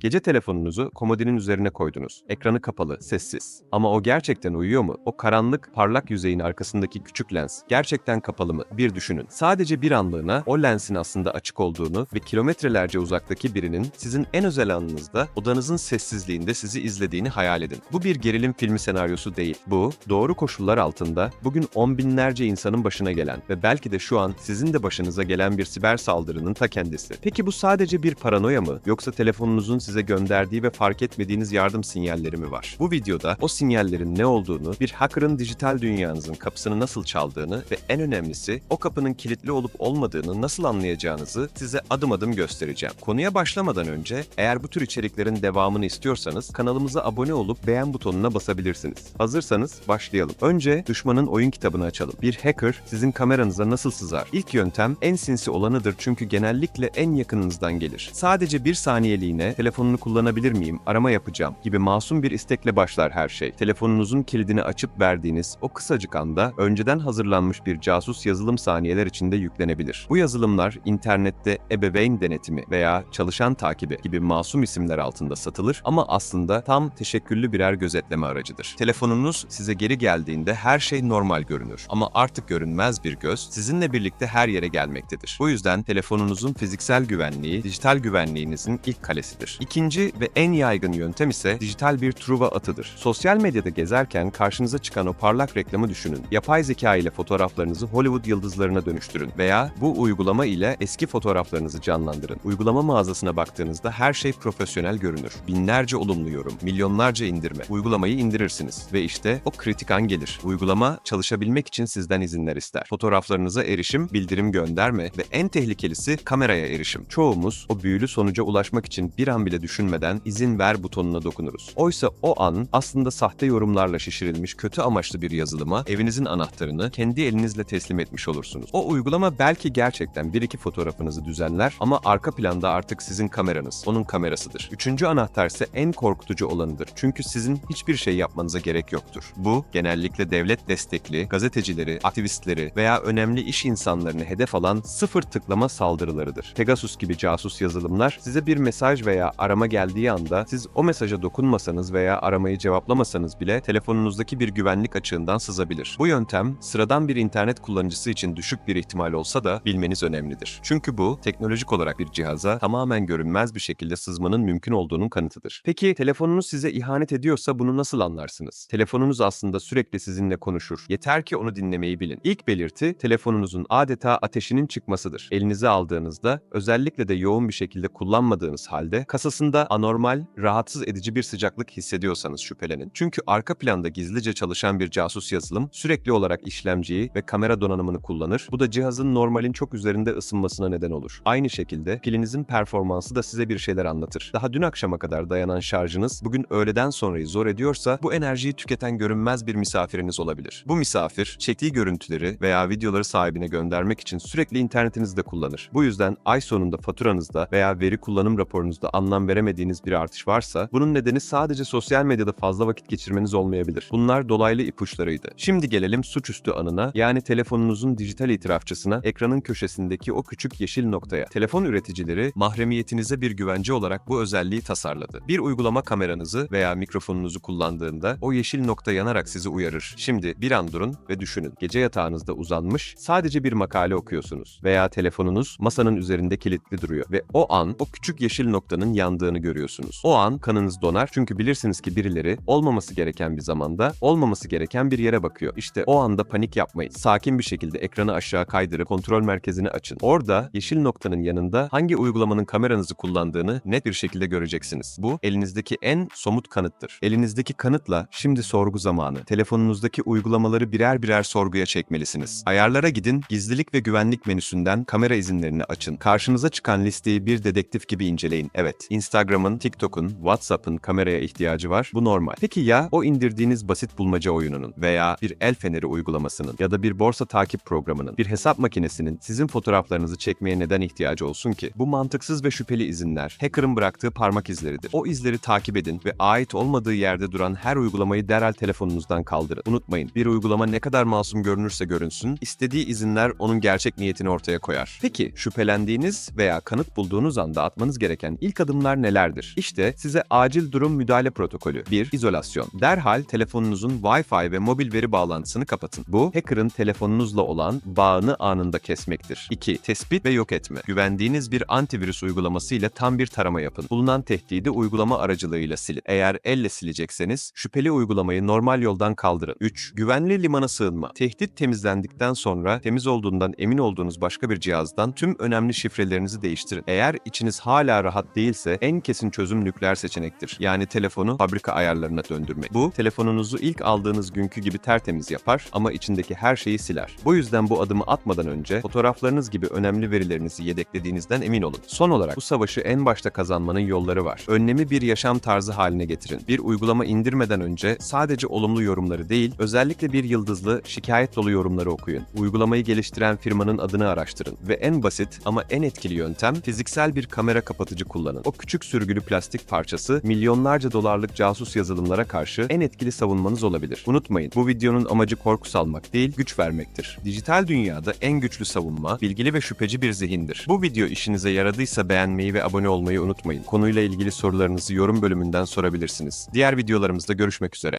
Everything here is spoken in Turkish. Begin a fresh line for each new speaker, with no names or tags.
Gece telefonunuzu komodinin üzerine koydunuz. Ekranı kapalı, sessiz. Ama o gerçekten uyuyor mu? O karanlık, parlak yüzeyin arkasındaki küçük lens gerçekten kapalı mı? Bir düşünün. Sadece bir anlığına o lensin aslında açık olduğunu ve kilometrelerce uzaktaki birinin sizin en özel anınızda odanızın sessizliğinde sizi izlediğini hayal edin. Bu bir gerilim filmi senaryosu değil. Bu, doğru koşullar altında bugün on binlerce insanın başına gelen ve belki de şu an sizin de başınıza gelen bir siber saldırının ta kendisi. Peki bu sadece bir paranoya mı? Yoksa telefonunuzun size gönderdiği ve fark etmediğiniz yardım sinyalleri mi var? Bu videoda o sinyallerin ne olduğunu, bir hacker'ın dijital dünyanızın kapısını nasıl çaldığını ve en önemlisi o kapının kilitli olup olmadığını nasıl anlayacağınızı size adım adım göstereceğim. Konuya başlamadan önce eğer bu tür içeriklerin devamını istiyorsanız kanalımıza abone olup beğen butonuna basabilirsiniz. Hazırsanız başlayalım. Önce düşmanın oyun kitabını açalım. Bir hacker sizin kameranıza nasıl sızar? İlk yöntem en sinsi olanıdır çünkü genellikle en yakınınızdan gelir. Sadece bir saniyeliğine telefonunu kullanabilir miyim, arama yapacağım gibi masum bir istekle başlar her şey. Telefonunuzun kilidini açıp verdiğiniz o kısacık anda önceden hazırlanmış bir casus yazılım saniyeler içinde yüklenebilir. Bu yazılımlar internette ebeveyn denetimi veya çalışan takibi gibi masum isimler altında satılır ama aslında tam teşekküllü birer gözetleme aracıdır. Telefonunuz size geri geldiğinde her şey normal görünür ama artık görünmez bir göz sizinle birlikte her yere gelmektedir. Bu yüzden telefonunuzun fiziksel güvenliği dijital güvenliğinizin ilk kalesidir. İkinci ve en yaygın yöntem ise dijital bir truva atıdır. Sosyal medyada gezerken karşınıza çıkan o parlak reklamı düşünün. Yapay zeka ile fotoğraflarınızı Hollywood yıldızlarına dönüştürün veya bu uygulama ile eski fotoğraflarınızı canlandırın. Uygulama mağazasına baktığınızda her şey profesyonel görünür. Binlerce olumlu yorum, milyonlarca indirme. Uygulamayı indirirsiniz ve işte o kritik an gelir. Uygulama çalışabilmek için sizden izinler ister. Fotoğraflarınıza erişim, bildirim gönderme ve en tehlikelisi kameraya erişim. Çoğumuz o büyülü sonuca ulaşmak için bir an bile düşünmeden izin ver butonuna dokunuruz. Oysa o an aslında sahte yorumlarla şişirilmiş kötü amaçlı bir yazılıma evinizin anahtarını kendi elinizle teslim etmiş olursunuz. O uygulama belki gerçekten bir iki fotoğrafınızı düzenler ama arka planda artık sizin kameranız, onun kamerasıdır. Üçüncü anahtar ise en korkutucu olanıdır. Çünkü sizin hiçbir şey yapmanıza gerek yoktur. Bu genellikle devlet destekli, gazetecileri, aktivistleri veya önemli iş insanlarını hedef alan sıfır tıklama saldırılarıdır. Pegasus gibi casus yazılımlar size bir mesaj veya arama geldiği anda siz o mesaja dokunmasanız veya aramayı cevaplamasanız bile telefonunuzdaki bir güvenlik açığından sızabilir. Bu yöntem sıradan bir internet kullanıcısı için düşük bir ihtimal olsa da bilmeniz önemlidir. Çünkü bu teknolojik olarak bir cihaza tamamen görünmez bir şekilde sızmanın mümkün olduğunun kanıtıdır. Peki telefonunuz size ihanet ediyorsa bunu nasıl anlarsınız? Telefonunuz aslında sürekli sizinle konuşur. Yeter ki onu dinlemeyi bilin. İlk belirti telefonunuzun adeta ateşinin çıkmasıdır. Elinize aldığınızda özellikle de yoğun bir şekilde kullanmadığınız halde kasasında anormal, rahatsız edici bir sıcaklık hissediyorsanız şüphelenin. Çünkü arka planda gizlice çalışan bir casus yazılım sürekli olarak işlemciyi ve kamera donanımını kullanır. Bu da cihazın normalin çok üzerinde ısınmasına neden olur. Aynı şekilde pilinizin performansı da size bir şeyler anlatır. Daha dün akşama kadar dayanan şarjınız bugün öğleden sonrayı zor ediyorsa bu enerjiyi tüketen görünmez bir misafiriniz olabilir. Bu misafir çektiği görüntüleri veya videoları sahibine göndermek için sürekli internetinizde kullanır. Bu yüzden ay sonunda faturanızda veya veri kullanım raporunuzda anlam veremediğiniz bir artış varsa bunun nedeni sadece sosyal medyada fazla vakit geçirmeniz olmayabilir. Bunlar dolaylı ipuçlarıydı. Şimdi gelelim suçüstü anına yani telefonunuzun dijital itirafçısına ekranın köşesindeki o küçük yeşil noktaya. Telefon üreticileri mahremiyetinize bir güvence olarak bu özelliği tasarladı. Bir uygulama kameranızı veya mikrofonunuzu kullandığında o yeşil nokta yanarak sizi uyarır. Şimdi bir an durun ve düşünün. Gece yatağınızda uzanmış sadece bir makale okuyorsunuz veya telefonunuz masanın üzerinde kilitli duruyor ve o an o küçük yeşil noktanın yandığını görüyorsunuz. O an kanınız donar çünkü bilirsiniz ki birileri olmaması gereken bir zamanda olmaması gereken bir yere bakıyor. İşte o anda panik yapmayın. Sakin bir şekilde ekranı aşağı kaydırıp kontrol merkezini açın. Orada yeşil noktanın yanında hangi uygulamanın kameranızı kullandığını net bir şekilde göreceksiniz. Bu elinizdeki en somut kanıttır. Elinizdeki kanıtla şimdi sorgu zamanı. Telefonunuzdaki uygulamaları birer birer sorguya çekmelisiniz. Ayarlara gidin, gizlilik ve güvenlik menüsünden kamera izinlerini açın. Karşınıza çıkan listeyi bir dedektif gibi inceleyin. Evet, Instagram'ın, TikTok'un, WhatsApp'ın kameraya ihtiyacı var. Bu normal. Peki ya o indirdiğiniz basit bulmaca oyununun veya bir el feneri uygulamasının ya da bir borsa takip programının, bir hesap makinesinin sizin fotoğraflarınızı çekmeye neden ihtiyacı olsun ki? Bu mantıksız ve şüpheli izinler, hacker'ın bıraktığı parmak izleridir. O izleri takip edin ve ait olmadığı yerde duran her uygulamayı derhal telefonunuzdan kaldırın. Unutmayın, bir uygulama ne kadar masum görünürse görünsün, istediği izinler onun gerçek niyetini ortaya koyar. Peki, şüphelendiğiniz veya kanıt bulduğunuz anda atmanız gereken ilk adımlar Bunlar nelerdir? İşte size acil durum müdahale protokolü. 1. İzolasyon. Derhal telefonunuzun Wi-Fi ve mobil veri bağlantısını kapatın. Bu, hacker'ın telefonunuzla olan bağını anında kesmektir. 2. Tespit ve yok etme. Güvendiğiniz bir antivirüs uygulaması ile tam bir tarama yapın. Bulunan tehdidi uygulama aracılığıyla silin. Eğer elle silecekseniz, şüpheli uygulamayı normal yoldan kaldırın. 3. Güvenli limana sığınma. Tehdit temizlendikten sonra temiz olduğundan emin olduğunuz başka bir cihazdan tüm önemli şifrelerinizi değiştirin. Eğer içiniz hala rahat değilse en kesin çözüm nükleer seçenektir. Yani telefonu fabrika ayarlarına döndürmek. Bu telefonunuzu ilk aldığınız günkü gibi tertemiz yapar ama içindeki her şeyi siler. Bu yüzden bu adımı atmadan önce fotoğraflarınız gibi önemli verilerinizi yedeklediğinizden emin olun. Son olarak bu savaşı en başta kazanmanın yolları var. Önlemi bir yaşam tarzı haline getirin. Bir uygulama indirmeden önce sadece olumlu yorumları değil, özellikle bir yıldızlı, şikayet dolu yorumları okuyun. Uygulamayı geliştiren firmanın adını araştırın ve en basit ama en etkili yöntem fiziksel bir kamera kapatıcı kullanın. O küçük sürgülü plastik parçası milyonlarca dolarlık casus yazılımlara karşı en etkili savunmanız olabilir. Unutmayın, bu videonun amacı korku salmak değil, güç vermektir. Dijital dünyada en güçlü savunma, bilgili ve şüpheci bir zihindir. Bu video işinize yaradıysa beğenmeyi ve abone olmayı unutmayın. Konuyla ilgili sorularınızı yorum bölümünden sorabilirsiniz. Diğer videolarımızda görüşmek üzere.